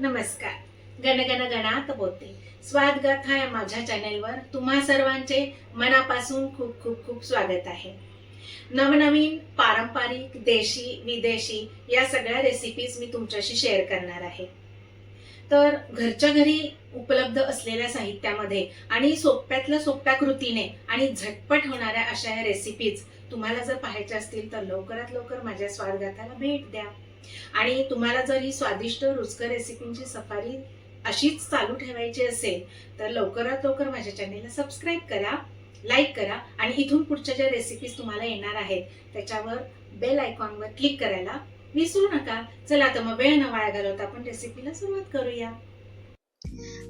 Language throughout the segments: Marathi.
नमस्कार. गणगण गणात बोलते स्वाद गाथा या माझ्या चॅनेलवर तुम्हा सर्वांचे मनापासून खूप खूप खूप स्वागत आहे. नवनवीन पारंपरिक देशी विदेशी या सगळ्या रेसिपीज मी तुमच्याशी शेअर करणार आहे. तर घरच्या घरी उपलब्ध असलेल्या साहित्यामध्ये आणि सोप्यातल्या सोप्या कृतीने आणि झटपट होणाऱ्या अशा या रेसिपीज तुम्हाला जर पाहायच्या असतील तर लवकरात लवकर माझ्या स्वादगाथाला भेट द्या. आणि तुम्हाला जर ही स्वादिष्ट रुचकर रेसिपींची सफारी अशीच चालू ठेवायची असेल तर लवकरात लवकर माझ्या चॅनेलला सबस्क्राईब करा लाईक करा आणि इथून पुढच्या ज्या रेसिपीज तुम्हाला येणार आहेत त्याच्यावर बेल आयकॉनवर क्लिक करायला विसरू नका. चला तर मग वेळ न वाया घालवता आपण रेसिपीला सुरुवात करूया.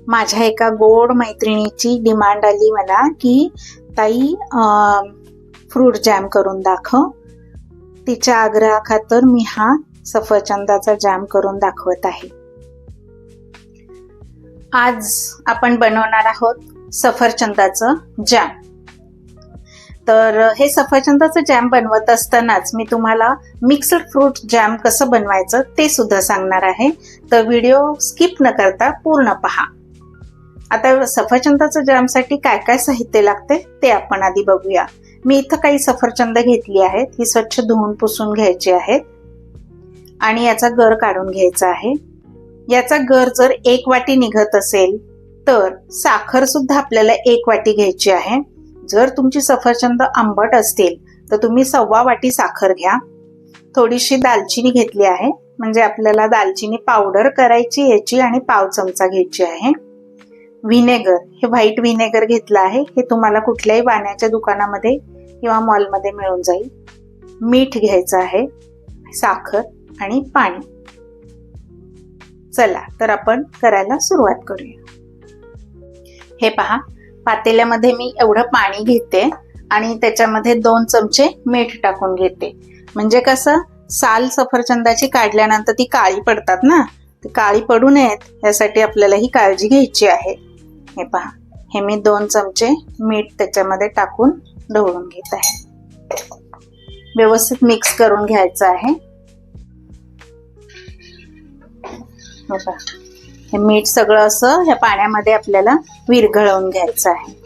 माझ्या एका गोड मैत्रिणीची डिमांड आली मला की ताई फ्रूट जॅम करून दाखव. तिच्या आग्रहाखातर मी हा सफरचंदाचा जॅम करून दाखवत आहे. आज आपण बनवणार आहोत सफरचंदाचं जॅम तर हे सफरचंदाचं जॅम बनवत असतानाच मी तुम्हाला मिक्सड फ्रूट जॅम कसं बनवायचं ते सुद्धा सांगणार आहे. तर व्हिडिओ स्किप न करता पूर्ण पहा. आता सफरचंदाचं जॅमसाठी काय काय साहित्य लागते ते आपण आधी बघूया. मी इथं काही सफरचंद घेतली आहेत. ही स्वच्छ धुवून पुसून घ्यायची आहेत. आणि याचा गर काढून घ्यायचा आहे. याचा गर जर एक वाटी निघत असेल तर साखर सुद्धा आपल्याला एक वाटी घ्यायची आहे. जर तुमची सफरचंद आंबट असतील तर तुम्ही सव्वा वाटी साखर घ्या. थोडीशी दालचिनी घेतली आहे म्हणजे आपल्याला दालचिनी पावडर करायची याची आणि पाव चमचा घ्यायची आहे. व्हिनेगर हे व्हाईट व्हिनेगर घेतलं आहे हे तुम्हाला कुठल्याही वाण्याच्या दुकानामध्ये किंवा मॉलमध्ये मिळून जाईल. मीठ घ्यायचं आहे साखर. आणि पाणी. चला तर आपण करायला सुरुवात करूया. हे पहा पातेल्यामध्ये मी एवढं पाणी घेते आणि त्याच्यामध्ये दोन चमचे मीठ टाकून घेते. म्हणजे कसं साल सफरचंदाची काढल्यानंतर ती काळी पडतात ना? ती काळी पडू नयेत यासाठी आपल्याला ही काळजी घ्यायची आहे. हे पहा हे मी दोन चमचे मीठ त्याच्यामध्ये टाकून ढवळून घेत आहे. व्यवस्थित मिक्स करून घ्यायचं आहे. हे हे मीठ सगळं असं ह्या पाण्यामध्ये आपल्याला विरघळवून घ्यायचं आहे.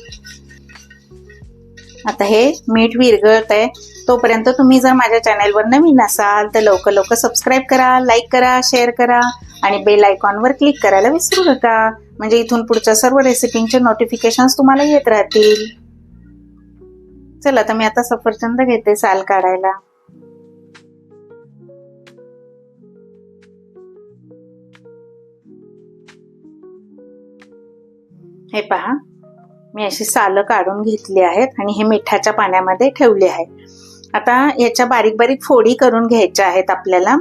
आता हे मीठ विरघळत आहे तोपर्यंत तुम्ही जर माझ्या चॅनलवर नवीन असाल तर लवकर लवकर सबस्क्राईब करा लाईक करा शेअर करा आणि बेल आयकॉनवर क्लिक करायला विसरू नका. म्हणजे इथून पुढच्या सर्व रेसिपींचे नोटिफिकेशन तुम्हाला येत राहतील. चला तर मी आता सफरचंद घेते साल काढायला. हे पहा. मी अशी सालं काढून घेतली आहेत आणि हे मिठाच्या पाण्यामध्ये ठेवले आहे. आता याच्या बारीक बारीक फोडी करून घ्यायच्या आहेत आपल्याला.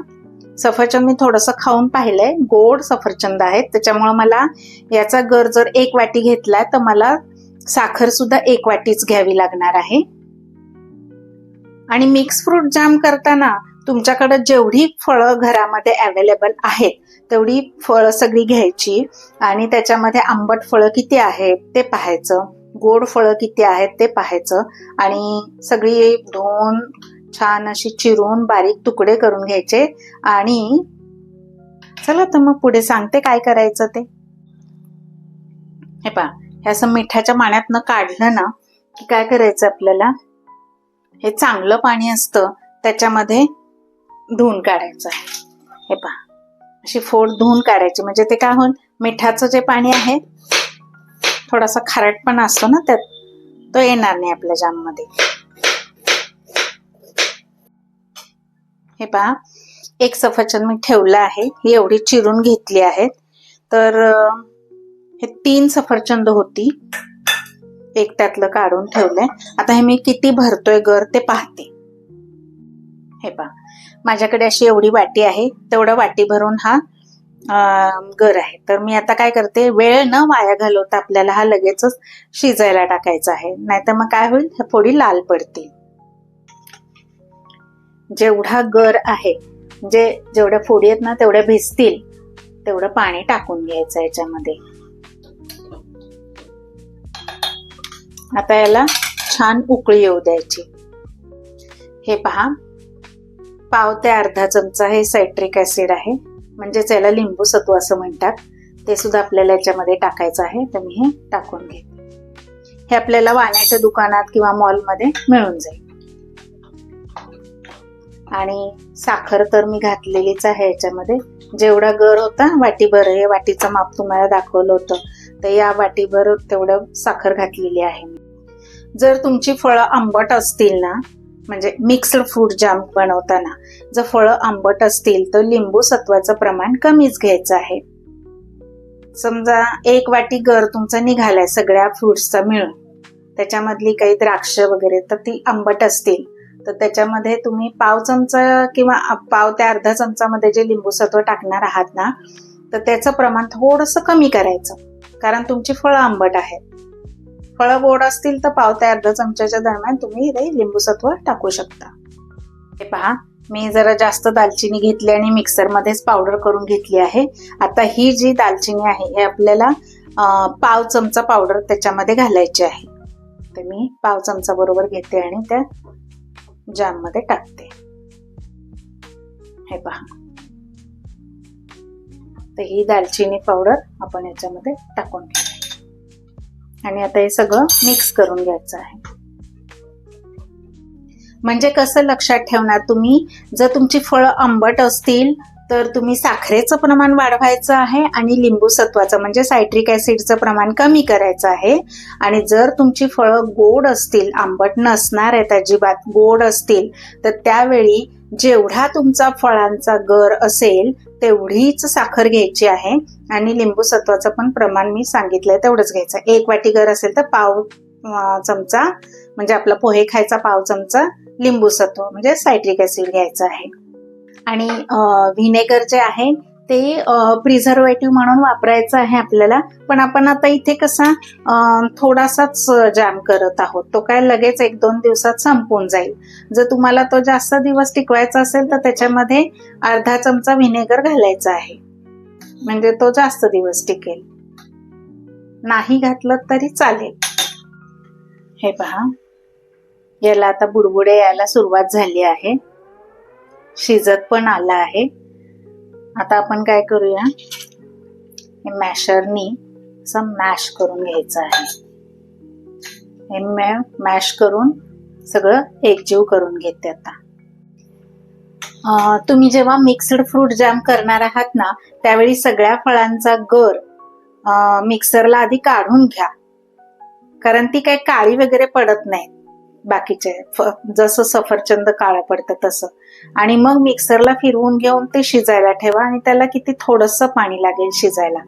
सफरचंद मी थोडंसं खाऊन पाहिलंय. गोड सफरचंद आहेत. त्याच्यामुळे मला याचा गर जर एक वाटी घेतलाय तर मला साखर सुद्धा एक वाटीच घ्यावी लागणार आहे. आणि मिक्स फ्रूट जाम करताना तुमच्याकडे जेवढी फळं घरामध्ये अवेलेबल आहेत तेवढी फळं सगळी घ्यायची आणि त्याच्यामध्ये आंबट फळं किती आहेत ते पाहायचं गोड फळं किती आहेत ते पाहायचं आणि सगळी धुवून छान अशी चिरून बारीक तुकडे करून घ्यायचे आणि चला तर मग पुढे सांगते काय करायचं ते. हे पहा हे असं मिठाच्या पाण्यातनं काढलं ना की काय करायचं आपल्याला? हे चांगलं पाणी असतं त्याच्यामध्ये धुवून काढायचं आहे. हे पहा. अशी फोड धुवून काढायची. म्हणजे ते काय होईल? मिठाचं जे पाणी आहे थोडासा खारटपणा असतो ना त्यात तो येणार नाही आपल्या जाममध्ये. हे पहा. एक सफरचंद मी ठेवलं आहे. ही एवढी चिरून घेतली आहेत तर हे तीन सफरचंद होती. एक त्यातलं काढून ठेवलंय. आता हे मी किती भरतोय गर ते पाहते. हे पहा. माझ्याकडे अशी एवढी वाटी आहे तेवढं वाटी भरून हा गर आहे. तर मी आता काय करते वेळ न वाया घालवता आपल्याला हा लगेचच शिजायला टाकायचा आहे. नाहीतर मग काय होईल? ह्या फोडी लाल पडतील. जेवढा गर आहे जे जेवढ्या फोडी आहेत ना तेवढ्या भिजतील. तेवढं पाणी टाकून घ्यायचं याच्यामध्ये. आता याला छान उकळी येऊ द्यायची. हे पहा. पाव ते अर्धा चमचा हे सायट्रिक ऍसिड आहे. म्हणजेच याला लिंबू सत्व असं म्हणतात. ते सुद्धा आपल्याला याच्यामध्ये टाकायचं आहे. तर मी हे टाकून घेते. हे आपल्याला वाण्याच्या दुकानात किंवा मॉलमध्ये मिळून जाईल. आणि साखर तर मी घातलेलीच आहे याच्यामध्ये. जेवढा गर होता वाटीभर हे वाटीचं माप तुम्हाला दाखवलं होतं. तर या वाटीभर तेवढं साखर घातलेली आहे मी. जर तुमची फळं आंबट असतील ना म्हणजे मिक्स्ड फ्रूट जाम बनवताना जर फळं आंबट असतील तर लिंबू सत्वाचं प्रमाण कमीच घ्यायचं आहे. समजा एक वाटी गर तुमचा निघालाय सगळ्या फ्रुट्सचा मिळून. त्याच्यामधली काही द्राक्ष वगैरे तर ती आंबट असतील. तर त्याच्यामध्ये तुम्ही पाव चमचा किंवा पाव त्या अर्धा चमचामध्ये जे लिंबू सत्व टाकणार आहात ना तर त्याचं प्रमाण थोडंसं कमी करायचं. कारण तुमची फळं आंबट आहेत. फळं गोड असतील तर पाव अर्धा चमच्याच्या दरम्यान तुम्ही हे लिंबू सत्व टाकू शकता. हे पहा मी जरा जास्त दालचिनी घेतली आणि मिक्सरमध्येच पावडर करून घेतली आहे. आता ही जी दालचिनी आहे हे आपल्याला पाव चमचा पावडर त्याच्यामध्ये घालायची आहे. तर मी पाव चमचा बरोबर घेते आणि त्या जाममध्ये टाकते. हे पहा. तर ही दालचिनी पावडर आपण याच्यामध्ये टाकून घेऊ. आणि आता हे सगळं मिक्स करून घ्यायचं आहे. म्हणजे कसं लक्षात ठेवणार तुम्ही? जर तुमची फळं आंबट असतील तर तुम्ही साखरेचं प्रमाण वाढवायचं आहे आणि लिंबू सत्वाचं म्हणजे सायट्रिक ऍसिडचं प्रमाण कमी करायचं आहे. आणि जर तुमची फळं गोड असतील आंबट नसणार आहेत अजिबात गोड असतील तर त्यावेळी जेवढा तुमचा फळांचा गर असेल तेवढीच साखर घ्यायची आहे. आणि लिंबू सत्वाचं पण प्रमाण मी सांगितलंय तेवढंच घ्यायचं. एक वाटी गर असेल तर पाव चमचा म्हणजे आपला पोहे खायचा पाव चमचा लिंबू सत्व म्हणजे सायट्रिक ऍसिड घ्यायचं आहे. आणि व्हिनेगर जे आहे ते प्रिझर्वेटिव्ह म्हणून वापरायचं आहे आपल्याला. पण आपण आता इथे कसा थोडासाच जॅम करत आहोत. तो काय लगेच एक दोन दिवसात संपून जाईल. जर तुम्हाला तो जास्त दिवस टिकवायचा असेल तर त्याच्यामध्ये अर्धा चमचा व्हिनेगर घालायचा आहे. म्हणजे तो जास्त दिवस टिकेल. नाही घातलं तरी चालेल. हे पहा. याला आता बुडबुडे यायला सुरुवात झाली आहे. शिजत पण आला आहे. आता आपण काय करूया? हे मॅशरनी असं मॅश करून घ्यायचं आहे. हे मॅश करून सगळं एकजीव करून घेते आता. तुम्ही जेव्हा मिक्स्ड फ्रूट जॅम करणार आहात ना त्यावेळी सगळ्या फळांचा गर मिक्सरला आधी काढून घ्या. कारण ती काही काळी वगैरे पडत नाही बाकीचे जसं सफरचंद काळं पडतं तसं. आणि मग मिक्सरला फिरवून घेऊन ते शिजायला ठेवा आणि त्याला किती थोडस पाणी लागेल शिजायला.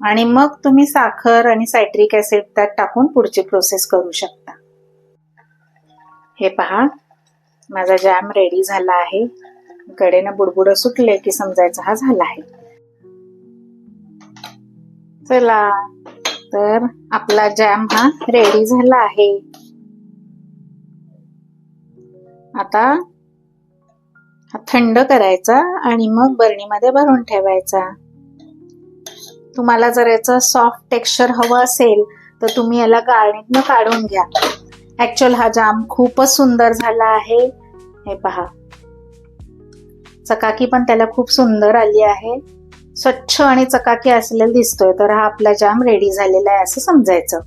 आणि मग तुम्ही साखर आणि सायट्रिक ऍसिड त्यात टाकून पुढची प्रोसेस करू शकता. हे पहा. माझा जॅम रेडी झाला आहे. कडेनं बुडबुड सुटले की समजायचा हा झाला आहे. चला तर आपला जॅम हा रेडी झाला आहे. आता हा थंड करायचा आणि मग बरणीमध्ये भरून ठेवायचा. तुम्हाला जर याचं सॉफ्ट टेक्स्चर हवं असेल तर तुम्ही याला गाळणीतनं काढून घ्या. ऍक्च्युअल हा जाम खूपच सुंदर झाला आहे. हे पहा. चकाकी पण त्याला खूप सुंदर आली आहे. स्वच्छ आणि चकाकी असलेला दिसतोय तर हा आपला जाम रेडी झालेला आहे असं समजायचं.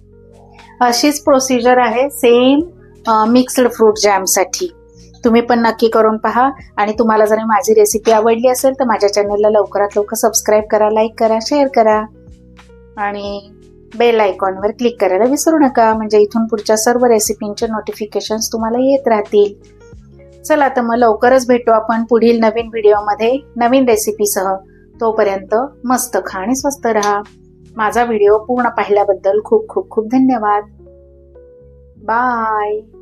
अशीच प्रोसिजर आहे सेम मिक्स्ड फ्रूट जॅमसाठी तुम्ही पण नक्की करून पहा आणि तुम्हाला जर माझी रेसिपी आवडली असेल तर माझ्या चॅनलला लवकरात लवकर सबस्क्राईब करा लाईक करा शेअर करा. आणि बेल आयकॉनवर क्लिक करायला विसरू नका. म्हणजे इथून पुढच्या सर्व रेसिपींचे नोटिफिकेशन्स तुम्हाला येत राहतील. चला तर मग लवकरच भेटू आपण पुढील नवीन व्हिडिओमध्ये नवीन रेसिपीसह. तोपर्यंत मस्त खा आणि स्वस्त राहा. माझा व्हिडिओ पूर्ण पाहिल्याबद्दल खूप खूप खूप धन्यवाद. बाय